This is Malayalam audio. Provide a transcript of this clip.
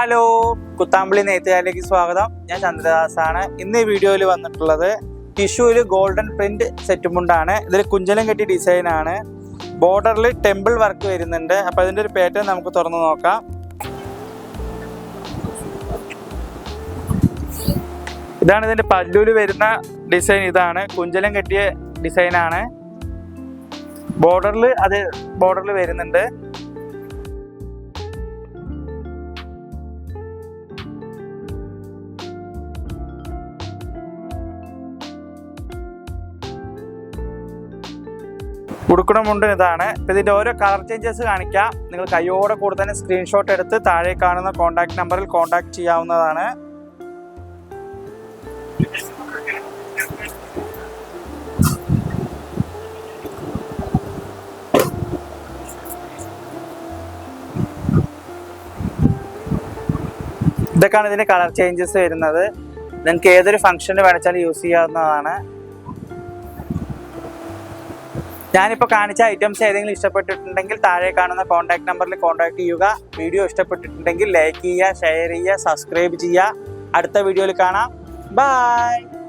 ഹലോ കുത്താമ്പളി നെയ്ത്തുകാരിലേക്ക് സ്വാഗതം. ഞാൻ ചന്ദ്രദാസ് ആണ് ഇന്ന് ഈ വീഡിയോയിൽ വന്നിട്ടുള്ളത് ടിഷ്യൂവിൽ ഗോൾഡൻ പ്രിന്റ് സെറ്റ് മുണ്ടാണ് ഇതിൽ കുഞ്ചലം കെട്ടി ഡിസൈനാണ്. ബോർഡറിൽ ടെമ്പിൾ വർക്ക് വരുന്നുണ്ട്. അപ്പോൾ അതിന്റെ ഒരു പാറ്റേൺ നമുക്ക് തുറന്ന് നോക്കാം. ഇതാണ് ഇതിന്റെ പല്ലൂൽ വരുന്ന ഡിസൈൻ. ഇതാണ് കുഞ്ചലം കെട്ടിയ ഡിസൈനാണ്. ബോർഡറിൽ അത് ബോർഡറിൽ വരുന്നുണ്ട്. ഉടുക്കണമുണ്ട് ഇതാണ്. ഇപ്പം ഇതിന്റെ ഓരോ കളർ ചേഞ്ചസ് കാണിക്കാം. നിങ്ങൾ കയ്യോടെ കൂടെ തന്നെ സ്ക്രീൻഷോട്ട് എടുത്ത് താഴെ കാണുന്ന കോൺടാക്ട് നമ്പറിൽ കോൺടാക്ട് ചെയ്യാവുന്നതാണ്. ഇതൊക്കെയാണ് ഇതിന്റെ കളർ ചേഞ്ചസ് വരുന്നത്. നിങ്ങൾക്ക് ഏതൊരു ഫംഗ്ഷന് വേണിച്ചാലും യൂസ് ചെയ്യാവുന്നതാണ്. ഞാനിപ്പോൾ കാണിച്ച ഐറ്റംസ് ഏതെങ്കിലും ഇഷ്ടപ്പെട്ടിട്ടുണ്ടെങ്കിൽ താഴെ കാണുന്ന കോൺടാക്ട് നമ്പറിൽ കോൺടാക്ട് ചെയ്യുക. വീഡിയോ ഇഷ്ടപ്പെട്ടിട്ടുണ്ടെങ്കിൽ ലൈക്ക് ചെയ്യുക ഷെയർ ചെയ്യുക സബ്സ്ക്രൈബ് ചെയ്യുക. അടുത്ത വീഡിയോയിൽ കാണാം. ബൈ